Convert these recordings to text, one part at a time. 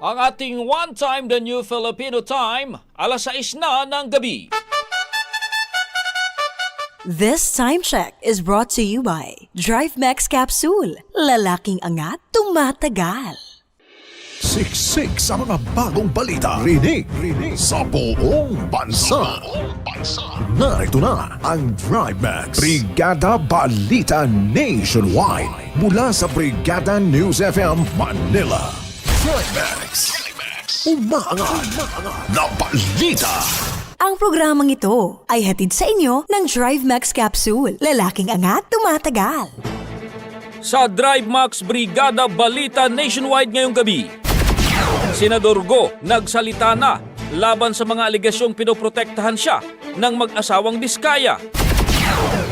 Ang ating One Time The New Filipino Time, alas 6 na ng gabi. This time check is brought to you by Drive Max Capsule. Lalaking angat, tumatagal. Siksik sa mga bagong balita. Rinig, rinig sa buong bansa. Narito na ang Drive Max. Brigada Balita Nationwide. Mula sa Brigada News FM Manila. Drive Max. Umaangat na balita. Ang programang ito ay hatid sa inyo ng Drive Max Capsule. Lalaking angat, tumatagal. Sa Drive Max Brigada Balita Nationwide ngayong gabi. Senador Go nagsalita na laban sa mga aligasyong pinoprotektahan siya ng mag-asawang Diskaya.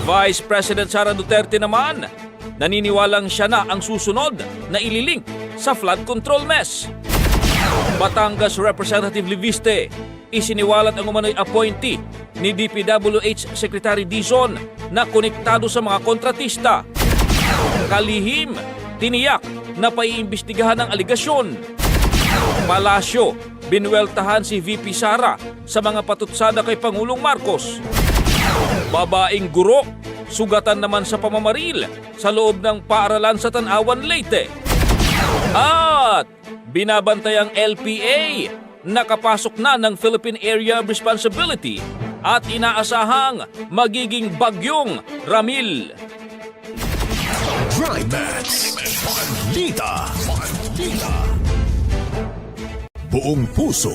Vice President Sara Duterte naman, naniniwalang siya na ang susunod na ililink sa flood control mess. Batangas Representative Liviste, isiniwalat ang umano'y appointee ni DPWH Secretary Dizon na konektado sa mga kontratista. Kalihim, tiniyak na paiimbestigahan ang aligasyon. Palasyo, binuweltahan si VP Sara sa mga patutsada kay Pangulong Marcos. Babaeng guro, sugatan naman sa pamamaril sa loob ng paaralan sa Tanawan Leyte. At binabantay ang LPA, nakapasok na ng Philippine Area of Responsibility at inaasahang magiging bagyong Ramil. Buong puso.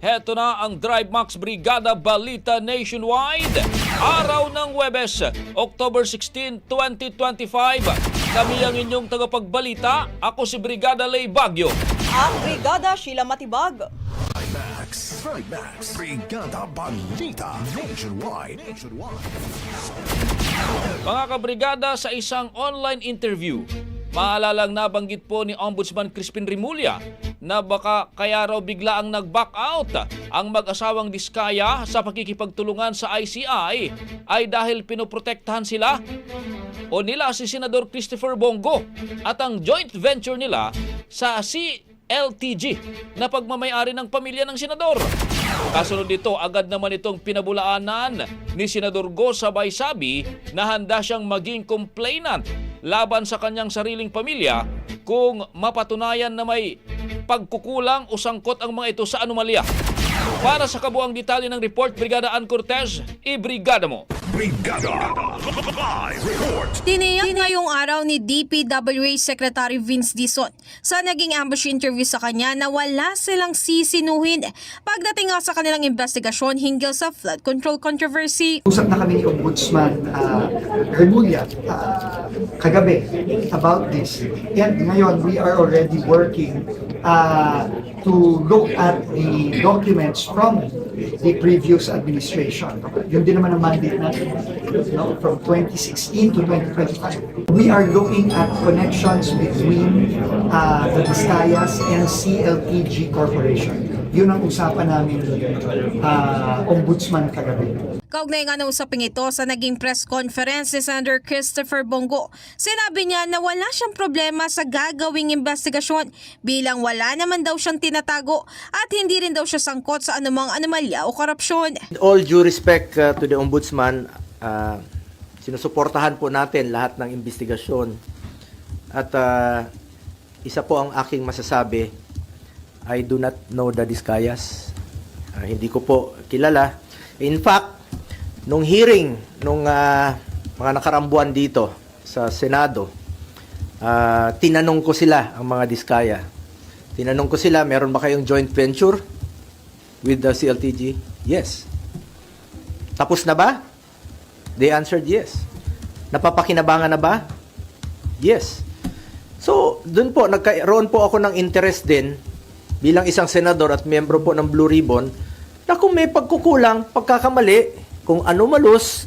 heto na ang Drive Max Brigada Balita Nationwide. Araw ng Webes, October 16, 2025. Kami ang inyong tagapagbalita. Ako si Brigada Lay Bagyo. Ang Brigada Sheila Matibag. Max. Max. Brigada Balita Nationwide. Nationwide. Mga kabrigada, sa isang online interview, maalalang nabanggit po ni Ombudsman Crispin Rimulya na baka kaya raw bigla ang nag-back out ang mag-asawang Diskaya sa pakikipagtulungan sa ICI ay dahil pinoprotektahan sila o nila si Senador Christopher Bongo at ang joint venture nila sa CLTG na pagmamayari ng pamilya ng senador. Kasunod dito, agad naman itong pinabulaanan ni Senador Go sabay sabi na handa siyang maging complainant laban sa kanyang sariling pamilya kung mapatunayan na may pagkukulang o sangkot ang mga ito sa anomalya. Para sa kabuang detalye ng report, Brigada Ann Cortez, ibrigada mo. Brigada Live Report Tiniyak ngayong araw ni DPWA Secretary Vince Dizon sa naging ambush interview sa kanya na wala silang sisinuhin pagdating nga sa kanilang investigasyon hinggil sa flood control controversy. Usap na kami ni Ombudsman uh, Remulla uh, kagabi about this. And ngayon, we are already working uh, to look at the documents from the previous administration. Yun din naman ang mandate natin no, from 2016 to 2025. We are looking at connections between uh, the Vizcayas and CLTG Corporation. Yun ang usapan namin uh, Ombudsman kagabi. Kaugnay nga ng usaping ito sa naging press conference ni Senator Christopher Bongo, sinabi niya na wala siyang problema sa gagawing investigasyon bilang wala naman daw siyang tinatago at hindi rin daw siya sangkot sa anumang anomalya o korupsyon. With all due respect uh, to the Ombudsman, uh, sinusuportahan po natin lahat ng investigasyon. At uh, isa po ang aking masasabi, I do not know the Discayas. Uh, hindi ko po kilala. In fact, nung hearing, nung uh, mga nakarambuan dito sa Senado, uh, tinanong ko sila, ang mga Diskaya. Tinanong ko sila, meron ba kayong joint venture with the CLTG? Yes. Tapos na ba? They answered yes. Napapakinabangan na ba? Yes. So, dun po, nagkaroon po ako ng interest din bilang isang senador at miyembro po ng Blue Ribbon na kung may pagkukulang, pagkakamali, kung anomalous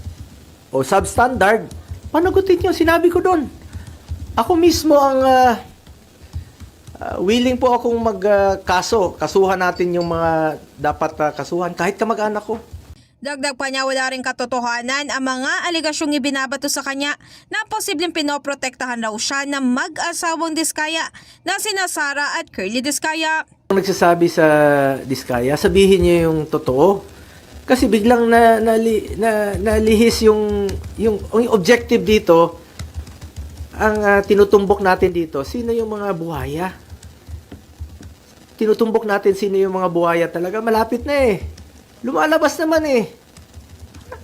o substandard, panagutin nyo. Sinabi ko doon. Ako mismo ang ah, ah, willing po akong magkaso. kasuhan natin yung mga dapat ah, kasuhan kahit kamag-anak ko. Dagdag pa niya wala rin katotohanan ang mga aligasyong ibinabato sa kanya na posibleng pinoprotektahan raw siya ng mag-asawang Diskaya na sina Sara at Curly Diskaya. Kung sa Diskaya, sabihin niyo yung totoo. Kasi biglang na, nali, na, nalihis yung, yung, yung objective dito, ang ah, tinutumbok natin dito, sino yung mga buhaya? Tinutumbok natin sino yung mga buhaya talaga, malapit na eh. Lumalabas naman eh.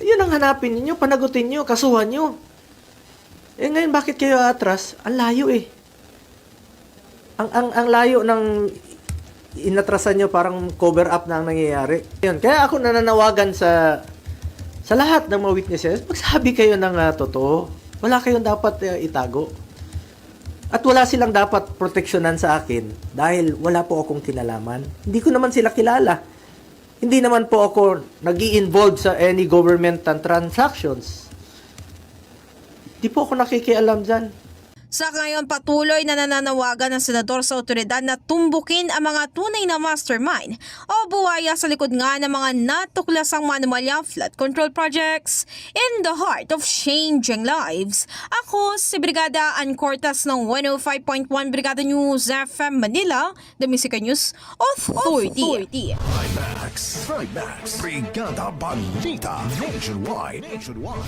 Yun ang hanapin ninyo, panagutin nyo, kasuhan nyo. Eh ngayon, bakit kayo atras? Ang layo eh. Ang, ang, ang layo ng inatrasan nyo parang cover up na ang nangyayari. Yun, kaya ako nananawagan sa sa lahat ng mga witnesses, magsabi kayo ng ah, totoo. Wala kayong dapat ah, itago. At wala silang dapat proteksyonan sa akin dahil wala po akong kinalaman. Hindi ko naman sila kilala. Hindi naman po ako nag involve sa any government transactions. Hindi po ako nakikialam dyan. Sa ngayon patuloy na nananawagan ng senador sa otoridad na tumbukin ang mga tunay na mastermind o buwaya sa likod nga ng mga natuklasang manumalya flood control projects in the heart of changing lives. Ako si Brigada Ann Cortas ng 105.1 Brigada News FM Manila, The Music News Authority. Max, Max, Brigada Balita Nationwide. Nationwide.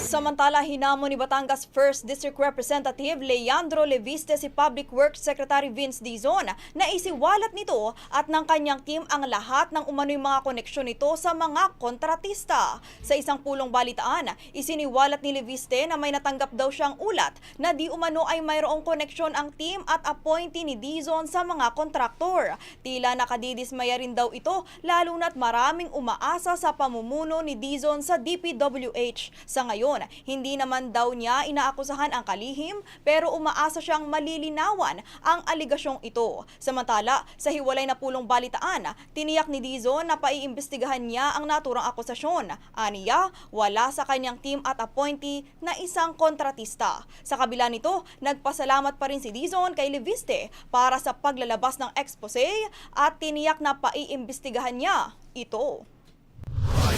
Samantala, hinamo ni Batangas 1st District Representative Leandro Leviste si Public Works Secretary Vince Dizon na isiwalat nito at ng kanyang team ang lahat ng umano'y mga koneksyon nito sa mga kontratista. Sa isang pulong balitaan, isiniwalat ni Leviste na may natanggap daw siyang ulat na di umano ay mayroong koneksyon ang team at appointee ni Dizon sa mga kontraktor. Tila nakadidismaya rin daw ito lalo na't maraming umaasa sa pamumuno ni Dizon sa DPWH. Sa ngayon, hindi naman daw niya inaakusahan ang kalihim pero umaasa siyang malilinawan ang aligasyong ito. Samantala, sa hiwalay na pulong balitaan, tiniyak ni Dizon na paiimbestigahan niya ang naturang akusasyon. Aniya, wala sa kanyang team at appointee na isang kontratista. Sa kabila nito, nagpasalamat pa rin si Dizon kay Leviste para sa paglalabas ng expose at tiniyak na paiimbestigahan niya ito.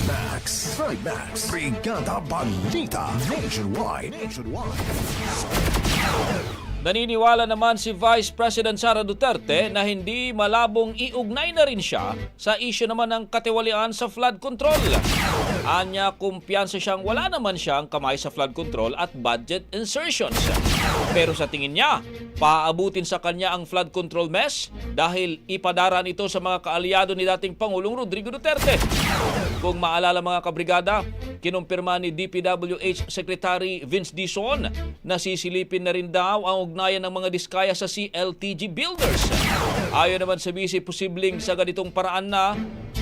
Max, Max, Brigada Balita Nationwide. Nationwide. Naniniwala naman si Vice President Sara Duterte na hindi malabong iugnay na rin siya sa isyu naman ng katiwalian sa flood control. Anya kumpiyansa siyang wala naman siyang kamay sa flood control at budget insertions. Pero sa tingin niya, paabutin sa kanya ang flood control mess dahil ipadaran ito sa mga kaalyado ni dating Pangulong Rodrigo Duterte. Kung maalala mga kabrigada, kinumpirma ni DPWH Secretary Vince Dizon na sisilipin na rin daw ang ugnayan ng mga diskaya sa CLTG Builders. Ayon naman sa bisi, posibleng sa ganitong paraan na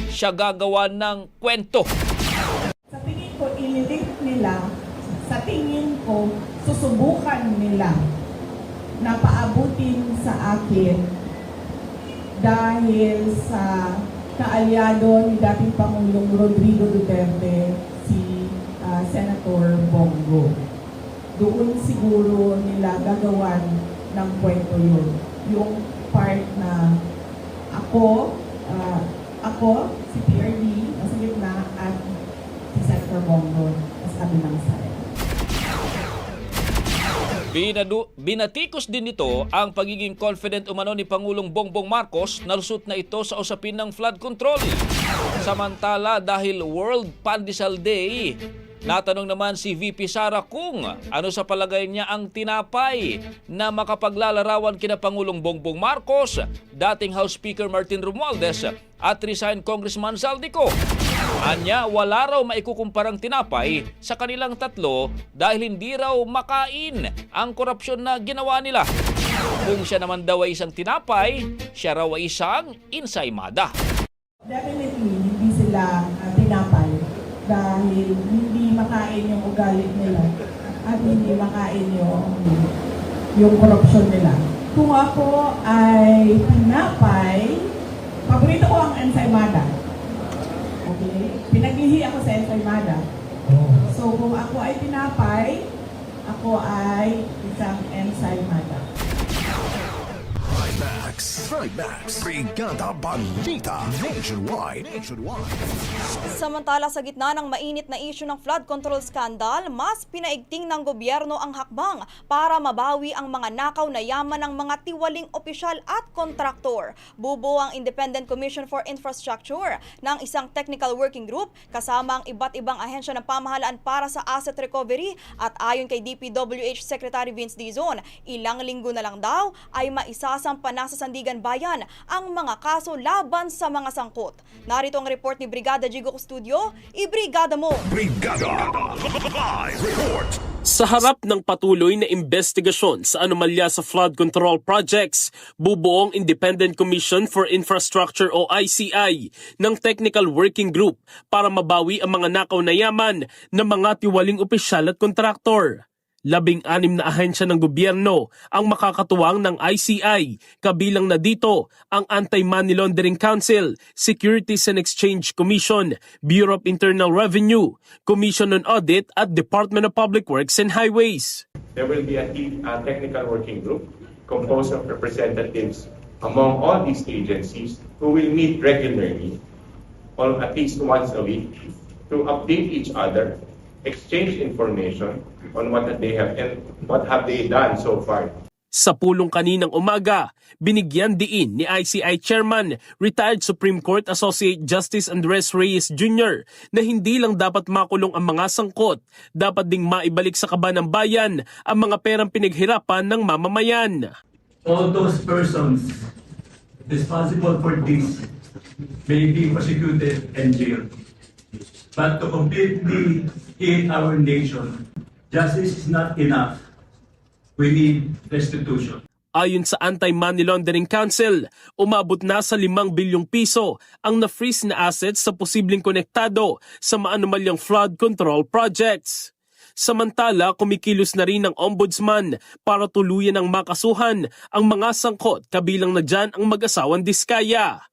siya gagawa ng kwento. Sa tingin ko, inilit nila, sa tingin ko, susubukan nila na paabutin sa akin dahil sa kaalyado ni dating Pangulong Rodrigo Duterte, si ah, Senator Bongo. Doon siguro nila gagawan ng kwento yun. Yung part na ako, ah, ako, si PRD, nasa gitna, at si Senator Bongo, sa kabilang side. Binadu- binatikos din nito ang pagiging confident umano ni Pangulong Bongbong Marcos na lusot na ito sa usapin ng flood control. Samantala dahil World Pandesal Day, natanong naman si VP Sara kung ano sa palagay niya ang tinapay na makapaglalarawan kina Pangulong Bongbong Marcos, dating House Speaker Martin Romualdez at resigned Congressman Saldico. Anya, wala raw maikukumparang tinapay sa kanilang tatlo dahil hindi raw makain ang korupsyon na ginawa nila. Kung siya naman daw ay isang tinapay, siya raw ay isang insaymada. Definitely, hindi sila uh, tinapay dahil hindi makain yung ugali nila at hindi makain yung yung korupsyon nila. Kung ako ay tinapay, paborito ko ang ensaymada. Okay? Pinaglihi ako sa ensaymada. So kung ako ay tinapay, ako ay isang ensaymada. Trimax. Trimax. Brigada Balita. Nationwide. Nationwide. Samantala sa gitna ng mainit na isyu ng flood control scandal, mas pinaigting ng gobyerno ang hakbang para mabawi ang mga nakaw na yaman ng mga tiwaling opisyal at kontraktor. Bubuo ang Independent Commission for Infrastructure ng isang technical working group kasama ang iba't ibang ahensya ng pamahalaan para sa asset recovery at ayon kay DPWH Secretary Vince Dizon, ilang linggo na lang daw ay maisasampa na sa Sandigan Bayan ang mga kaso laban sa mga sangkot. Narito ang report ni Brigada Jigo Studio, ibrigada mo! Brigada. Live report. Sa harap ng patuloy na investigasyon sa anomalya sa flood control projects, bubuong Independent Commission for Infrastructure o ICI ng Technical Working Group para mabawi ang mga nakaw na yaman ng mga tiwaling opisyal at kontraktor. Labing-anim na ahensya ng gobyerno ang makakatuwang ng ICI, kabilang na dito ang Anti-Money Laundering Council, Securities and Exchange Commission, Bureau of Internal Revenue, Commission on Audit at Department of Public Works and Highways. There will be a te- a technical working group composed of representatives among all these agencies who will meet regularly, or at least once a week, to update each other, exchange information on what they have and what have they done so far. Sa pulong kaninang umaga, binigyan diin ni ICI Chairman, retired Supreme Court Associate Justice Andres Reyes Jr. na hindi lang dapat makulong ang mga sangkot, dapat ding maibalik sa kaba ng bayan ang mga perang pinaghirapan ng mamamayan. all those persons responsible for this may be prosecuted and jailed. But to completely heal our nation, justice is not enough. We need restitution. Ayon sa Anti-Money Laundering Council, umabot na sa 5 bilyong piso ang na-freeze na assets sa posibleng konektado sa maanomalyang flood control projects. Samantala, kumikilos na rin ang ombudsman para tuluyan ng makasuhan ang mga sangkot kabilang na dyan ang mag-asawang Diskaya.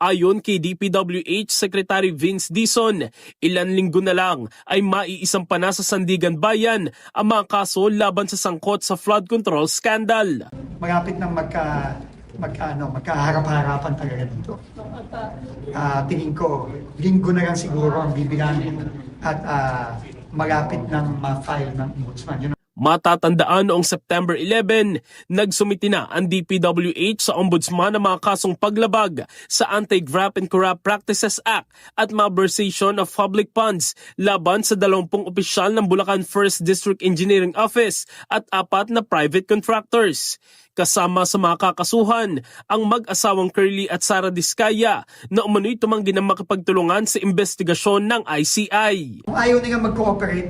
Ayon kay DPWH Secretary Vince Dison, ilan linggo na lang ay maiisang pa na sa Sandigan Bayan ang mga kaso laban sa sangkot sa flood control scandal. Malapit nang magka, magka, ano, magkaharap-harapan talaga dito. Ah, tingin ko, linggo na lang siguro ang bibilangin at ah, malapit nang ma-file ng ombudsman. Matatandaan noong September 11, nagsumiti na ang DPWH sa Ombudsman ng mga kasong paglabag sa Anti-Graft and Corrupt Practices Act at malversation of public funds laban sa 20 opisyal ng Bulacan 1st District Engineering Office at apat na private contractors. Kasama sa mga kakasuhan ang mag-asawang Curly at Sara Diskaya na umano'y tumanggi ng makipagtulungan sa investigasyon ng ICI. Kung ayaw nila mag-cooperate,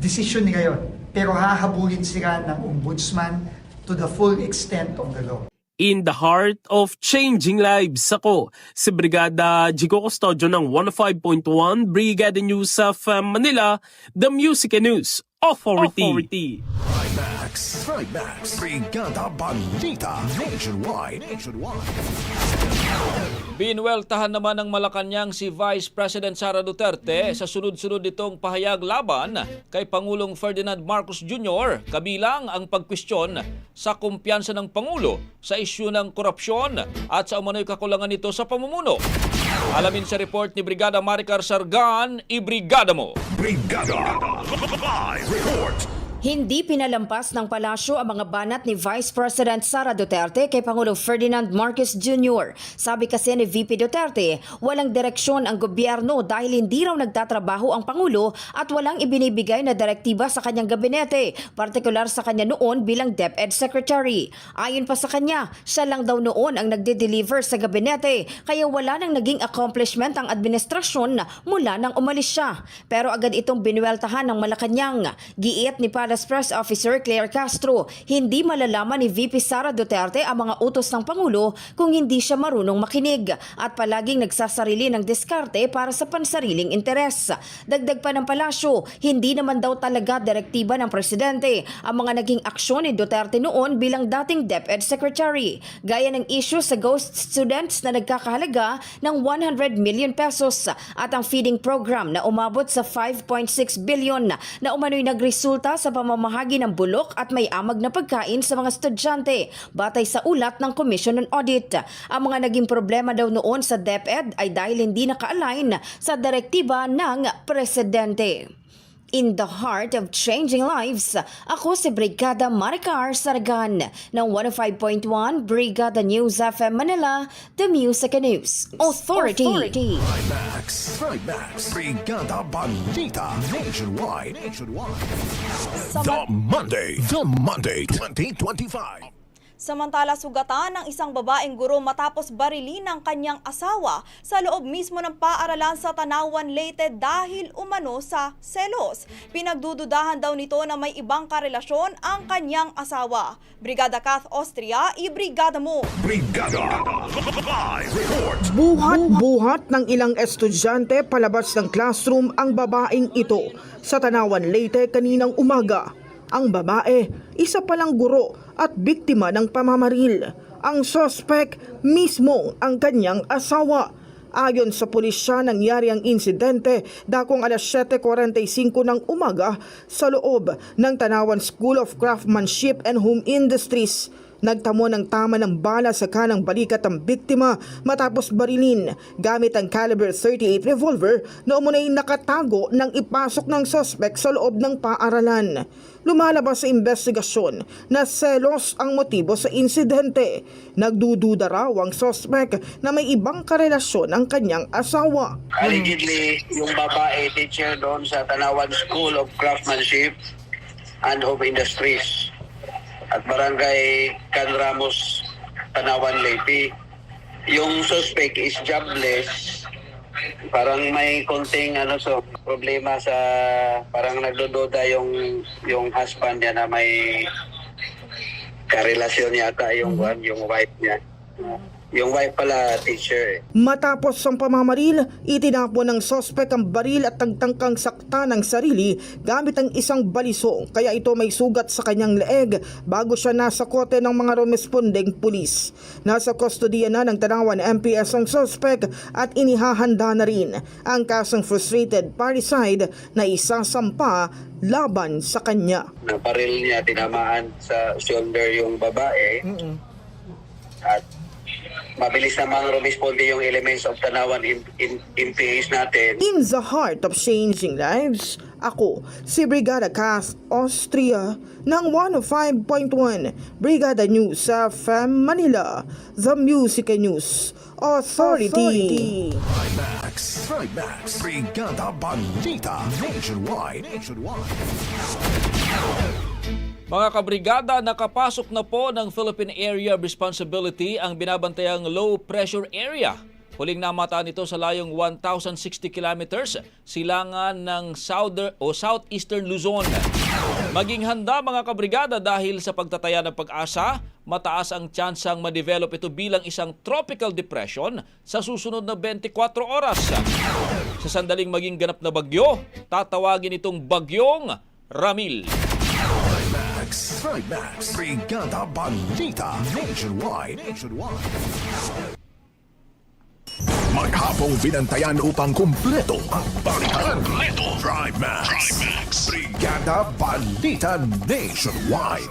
decision nila yun. Pero hahabulin sila ng ombudsman to the full extent of the law. In the heart of changing lives, ako si Brigada Jigo Custodio ng 105.1 Brigada News of uh, Manila, the Music and News Authority. Max, Max, Brigada Balita Nationwide. Nationwide. Binweltahan naman ng Malacanang si Vice President Sara Duterte sa sunod-sunod nitong pahayag laban kay Pangulong Ferdinand Marcos Jr. kabilang ang pagkwestiyon sa kumpiyansa ng Pangulo sa isyu ng korupsyon at sa umano'y kakulangan nito sa pamumuno. Alamin sa report ni Brigada Maricar Sargan, ibrigada mo! Brigada Live Report. Hindi pinalampas ng palasyo ang mga banat ni Vice President Sara Duterte kay Pangulong Ferdinand Marcos Jr. Sabi kasi ni VP Duterte, walang direksyon ang gobyerno dahil hindi raw nagtatrabaho ang Pangulo at walang ibinibigay na direktiba sa kanyang gabinete, partikular sa kanya noon bilang DepEd Secretary. Ayon pa sa kanya, siya lang daw noon ang nagde-deliver sa gabinete kaya wala nang naging accomplishment ang administrasyon mula nang umalis siya. Pero agad itong binuweltahan ng Malacanang. Giit ni Palace Press Officer Claire Castro, hindi malalaman ni VP Sara Duterte ang mga utos ng Pangulo kung hindi siya marunong makinig at palaging nagsasarili ng diskarte para sa pansariling interes. Dagdag pa ng palasyo, hindi naman daw talaga direktiba ng presidente ang mga naging aksyon ni Duterte noon bilang dating DepEd Secretary, gaya ng issue sa ghost students na nagkakahalaga ng 100 million pesos at ang feeding program na umabot sa 5.6 billion na umano'y nagresulta sa pamamahagi ng bulok at may amag na pagkain sa mga estudyante batay sa ulat ng Commission on Audit. Ang mga naging problema daw noon sa DepEd ay dahil hindi naka-align sa direktiba ng Presidente. In the heart of changing lives, ako si Brigada Maricar Saragan ng 105.1 Brigada News FM Manila, The Music and News Authority. Max, Max, Brigada Balita Nationwide. Nationwide. The Monday, The Monday 2025. Samantala sugatan ng isang babaeng guro matapos barilin ng kanyang asawa sa loob mismo ng paaralan sa Tanawan Leyte dahil umano sa selos. Pinagdududahan daw nito na may ibang karelasyon ang kanyang asawa. Brigada Kath Austria, ibrigada mo! Brigada Live Report. Buhat-buhat ng ilang estudyante palabas ng classroom ang babaeng ito sa Tanawan Leyte kaninang umaga. Ang babae, isa palang guro at biktima ng pamamaril. Ang sospek mismo ang kanyang asawa. Ayon sa pulisya, nangyari ang insidente dakong alas 7.45 ng umaga sa loob ng Tanawan School of Craftsmanship and Home Industries. Nagtamo ng tama ng bala sa kanang balikat ang biktima matapos barilin gamit ang caliber 38 revolver na umunay nakatago nang ipasok ng sospek sa loob ng paaralan. Lumalabas sa investigasyon na selos ang motibo sa insidente. Nagdududa raw ang sospek na may ibang karelasyon ang kanyang asawa. Allegedly, yung babae teacher doon sa Tanawan School of Craftsmanship and Home Industries at Barangay Can Ramos, Tanawan Leyte. Yung suspect is jobless. Parang may konting ano so problema sa parang nagdududa yung yung husband niya na may karelasyon yata yung one, yung wife niya. Yung wife pala teacher eh. Matapos ang pamamaril, itinapon ng sospek ang baril at tagtangkang sakta ng sarili gamit ang isang baliso kaya ito may sugat sa kanyang leeg bago siya nasa kote ng mga rumespondeng pulis. Nasa kustodiya na ng Tanawan MPS ang sospek at inihahanda na rin ang kasong frustrated parricide na isasampa laban sa kanya. Na baril niya tinamaan sa shoulder yung babae. At mabilis namang rumisponde yung elements of Tanawan in, in, MPAs natin. In the heart of changing lives, ako si Brigada Cass Austria ng 105.1 Brigada News sa FM Manila, The Music and News Authority. Trimax. Trimax. Brigada Balita. Nationwide. Nationwide. Mga kabrigada, nakapasok na po ng Philippine Area of Responsibility ang binabantayang low pressure area. Huling namataan ito sa layong 1,060 kilometers silangan ng southern o southeastern Luzon. Maging handa mga kabrigada dahil sa pagtataya ng pag-asa, mataas ang tsansang ma-develop ito bilang isang tropical depression sa susunod na 24 oras. Sa sandaling maging ganap na bagyo, tatawagin itong bagyong Ramil. Trimax. Brigada Balita. Nationwide. Nationwide. Maghapong binantayan upang kumpleto ang balikan. Kumpleto. Trimax. Trimax. Brigada Balita Nationwide.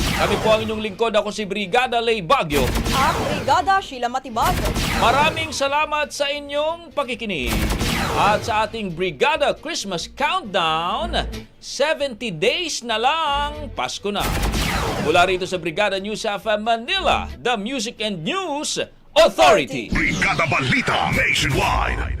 Kami po ang inyong lingkod. Ako si Brigada Lay Bagyo. At Brigada Sheila Matibag. Maraming salamat sa inyong pakikinig. At sa ating Brigada Christmas Countdown, 70 days na lang, Pasko na. Mula rito sa Brigada News FM Manila, the Music and News Authority. Brigada Balita Nationwide.